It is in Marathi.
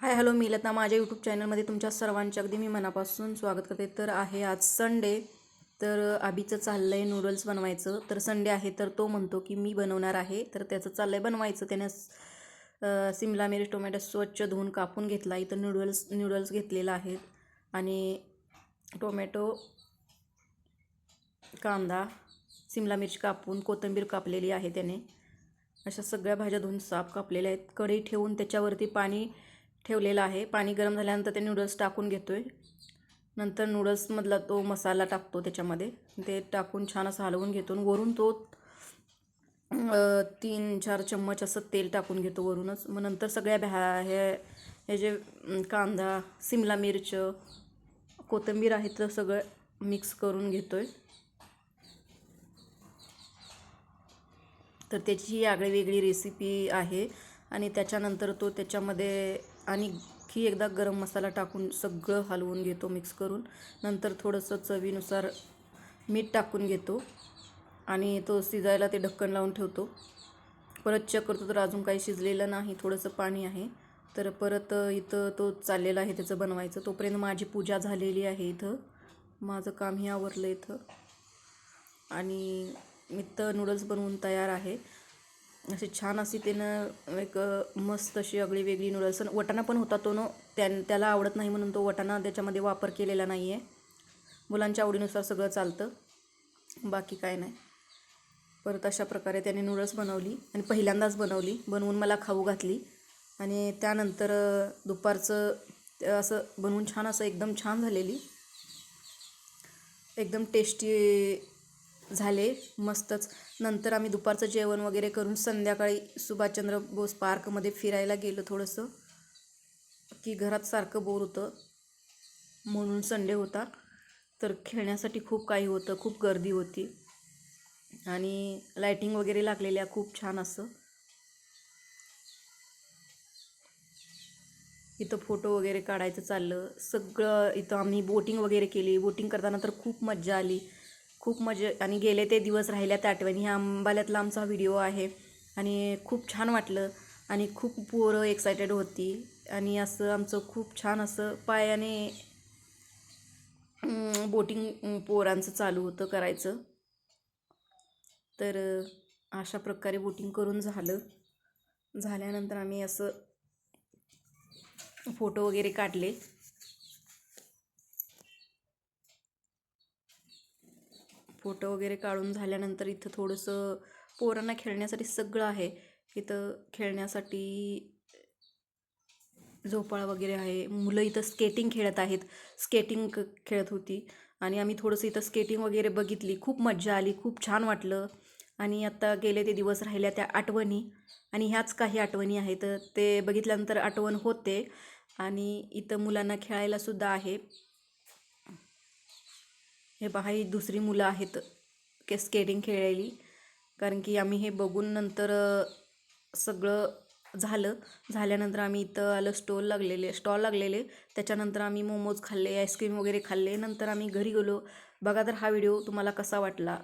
हाय हॅलो मी लता माझ्या यूट्यूब चॅनलमध्ये तुमच्या सर्वांचे अगदी मी मनापासून स्वागत करते. तर आहे आज संडे तर आबीचं चाललं आहे नूडल्स बनवायचं. तर संडे आहे तर तो म्हणतो की मी बनवणार आहे. तर त्याचं चाललं आहे बनवायचं. त्याने सिमला मिरच टोमॅटो स्वच्छ धुवून कापून घेतला. इथं नूडल्स नूडल्स घेतलेला आहे आणि टोमॅटो कांदा सिमला मिरची कापून कोथिंबीर कापलेली आहे त्याने. अशा सगळ्या भाज्या धुवून साफ कापलेल्या आहेत. कढई ठेवून त्याच्यावरती पाणी ठेवलेलं आहे. पाणी गरम झाल्यानंतर ते नूडल्स टाकून घेतो आहे नंतर नूडल्समधला तो मसाला टाकतो त्याच्यामध्ये. ते टाकून छान असं हलवून घेतो आणि वरून तो तीन चार चम्मच असं तेल टाकून घेतो वरूनच. मग नंतर सगळ्या भ्या हे हे जे कांदा सिमला मिरच कोथिंबीर आहे तर सगळं मिक्स करून घेतो आहे तर त्याची ही आगळी वेगळी रेसिपी आहे. आणि त्याच्यानंतर तो त्याच्यामध्ये आणखी एकदा गरम मसाला टाकून सगळं हलवून घेतो मिक्स करून. नंतर थोडंसं चवीनुसार मीठ टाकून घेतो आणि तो शिजायला ते ढक्कन लावून ठेवतो. परत चेक करतो तर अजून काही शिजलेलं नाही थोडंसं पाणी आहे. तर परत इथं तो चाललेला आहे त्याचं बनवायचं. तोपर्यंत माझी पूजा झालेली आहे इथं. माझं कामही आवरलं इथं. आणि मी तर नूडल्स बनवून तयार आहे. अशी छान अशी त्यानं एक मस्त अशी अगळी वेगळी नूडल्स आणि वटाणा पण होता तो न त्या त्याला आवडत नाही म्हणून तो वटाणा त्याच्यामध्ये वापर केलेला नाही आहे मुलांच्या आवडीनुसार सगळं चालतं. बाकी काय नाही. परत अशा प्रकारे त्याने नूडल्स बनवली आणि पहिल्यांदाच बनवली. बनवून मला खाऊ घातली. आणि त्यानंतर दुपारचं असं बनवून छान असं एकदम छान झालेली. एकदम टेस्टी झाले मस्तच. नंतर आम्ही दुपारचं जेवण वगैरे करून संध्याकाळी सुभाषचंद्र बोस पार्कमध्ये फिरायला गेलो थोडंसं की घरात सारखं बोर होतं म्हणून संडे होता. तर खेळण्यासाठी खूप काही होतं खूप गर्दी होती. आणि लायटिंग वगैरे लागलेल्या खूप छान असं. इथं फोटो वगैरे काढायचं चाललं. सगळं इथं आम्ही बोटिंग वगैरे केली. बोटिंग करताना तर खूप मज्जा आली. खूप मजा आणि गेले ते दिवस राहिल्या त्या आठवणी. ह्या अंबाल्यातला आमचा व्हिडिओ आहे. आणि खूप छान वाटलं. आणि खूप पोरं एक्सायटेड होती. आणि असं आमचं खूप छान असं पायाने बोटिंग पोरांचं चालू होतं करायचं. तर अशा प्रकारे बोटिंग करून झालं. झाल्यानंतर आम्ही असं फोटो वगैरे काढले. फोटो वगैरे काढून झाल्यानंतर इथं थोडंसं पोरांना खेळण्यासाठी सगळं आहे. इथं खेळण्यासाठी झोपाळ वगैरे आहे. मुलं इथं स्केटिंग खेळत आहेत. स्केटिंग क खेळत होती. आणि आम्ही थोडंसं इथं स्केटिंग वगैरे बघितली. खूप मज्जा आली. खूप छान वाटलं. आणि आत्ता गेले ते दिवस राहिल्या त्या आठवणी. आणि ह्याच काही आठवणी आहेत. ते बघितल्यानंतर आठवण होते. आणि इथं मुलांना खेळायला सुद्धा आहे. हे पहा ही दुसरी मुलं आहेत के स्केटिंग खेळलेली. कारण की आम्ही हे बघून नंतर सगळं झालं. झाल्यानंतर आम्ही इथं आलं स्टॉल लागलेले स्टॉल लागलेले. त्याच्यानंतर आम्ही मोमोज खाल्ले आईस्क्रीम वगैरे खाल्ले. नंतर आम्ही घरी गेलो. बघा तर हा व्हिडिओ तुम्हाला कसा वाटला?